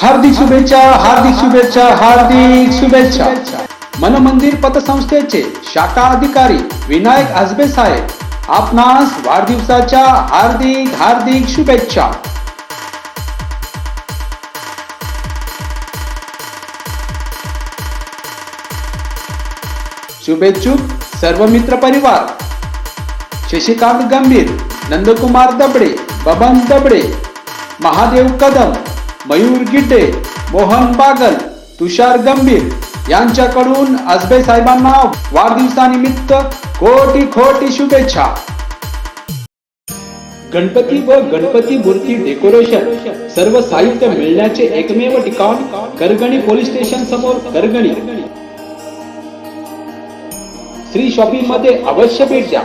हार्दिक शुभेच्छा हार्दिक शुभेच्छा हार्दिक शुभेच्छा. मनमंदिर पतसंस्थेचे शाखा अधिकारी विनायक आजबे साहेब आपणास वाढदिवसाच्या हार्दिक हार्दिक शुभेच्छा. शुभेच्छुक सर्व मित्र परिवार. शशिकांत गंभीर नंदकुमार दबडे बबन दबडे महादेव कदम मयूर गिड्डे मोहन बागल तुषार गंभीर यांच्याकडून आजबे साहेबांना वाढदिवसानिमित्त कोटी कोटी शुभेच्छा. गणपती व गणपती मूर्ती डेकोरेशन सर्व साहित्य मिळण्याचे एकमेव ठिकाण करगणी पोलीस स्टेशन समोर करगणी. श्री शॉपिंगमध्ये अवश्य भेट द्या.